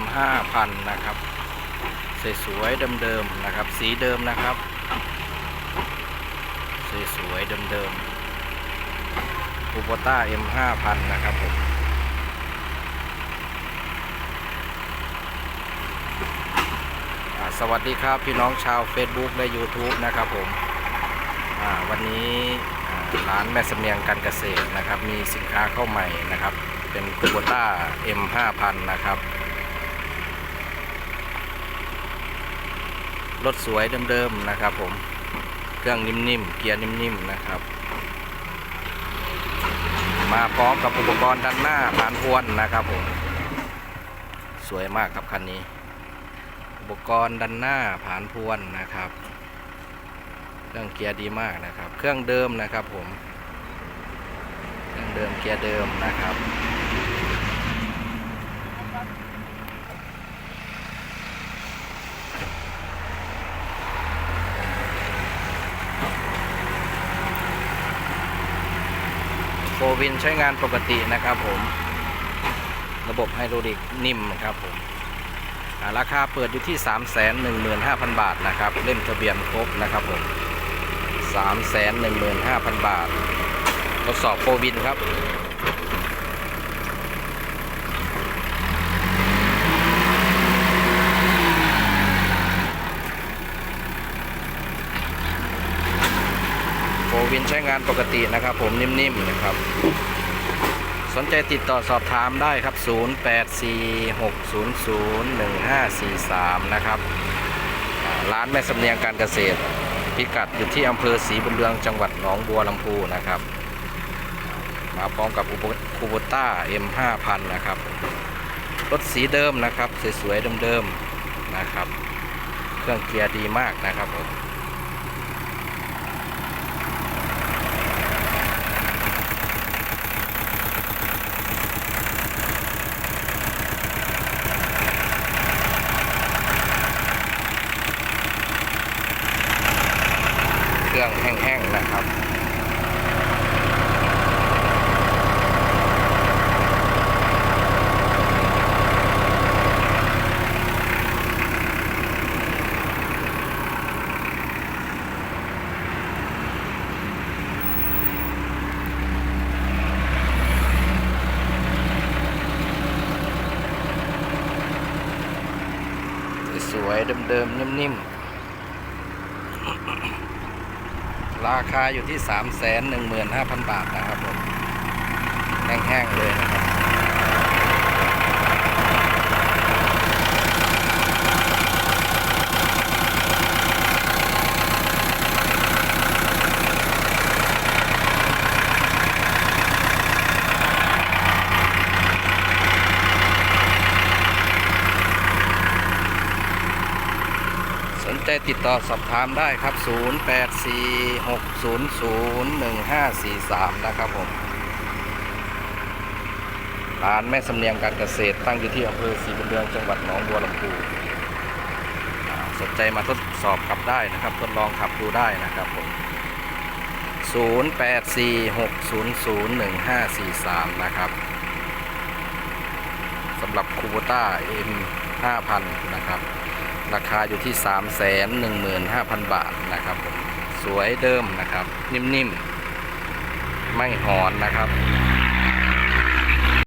M5000 นะครับสวยๆเดิมๆนะครับ สีเดิมนะครับสวยๆเดิมๆคูโบต้า M 5,000นะครับผมสวัสดีครับพี่น้องชาว Facebook และ YouTube นะครับผมวันนี้ร้านแม่สมียงการเกษตรนะครับ มีสินค้าเข้าใหม่นะครับ เป็นคูโบต้า M 5,000นะครับ รถสวยเดิมๆนะครับ ผม เครื่องนิ่มๆ เกียร์นิ่มๆนะครับ มาพร้อมกับอุปกรณ์ด้านหน้าผ่านพวนนะครับผม สวยมากครับคันนี้ อุปกรณ์ด้านหน้าผ่านพวนนะครับ เครื่องเกียร์ดีมากนะครับ เครื่องเดิมนะครับผม เครื่องเดิมเกียร์เดิมนะครับ โฟวินใช้งานปกตินะครับผม ระบบไฮดรอลิกนิ่มครับผมราคาเปิดอยู่ที่ 3 1 5 0 0 0 บาทนะครับ เล่มทะเบียนครบนะครับผม 3 1 5 0 0 0 บาท ทดสอบโฟวินครับ วินใช้งานปกตินะครับ ผมนิ่มๆนะครับ สนใจติดต่อสอบถามได้ครับ 0846001543 นะครับอ่าร้านแม่สำเนียงการเกษตร พิกัดอยู่ที่อำเภอศรีบุญเรืองจังหวัดหนองบัวลำพูนะครับ มาพร้อมกับอุปคูโบต้า M5000 นะครับ รถสีเดิมนะครับ สวยๆเดิมๆนะครับ เครื่องเกียร์ดีมากนะครับผม เครื่องแห้งๆนะครับสวยๆเดิมๆนิ่มๆ ราคาอยู่ที่ 3 1 5 0 0 0 บาทนะครับผม แห้งๆเลยนะครับ สน ใจติดต่อสอบถามได้ครับ 0846001543 นะครับผมร้านแม่สำเนียงการเกษตรตั้งอยู่ที่อำเภอศรีบุญเรืองจังหวัดหนองบัวลำพูสนใจมาทดสอบขับได้นะครับ ทดลองขับดูได้นะครับผม 0846001543 นะครับสำหรับคูโบต้า M 5000 นะครับ ราคาอยู่ที่ 3 1 5 0 0 0 บาทนะครับผมสวยเดิมนะครับ นิ่มๆ ไม่หอนนะครับ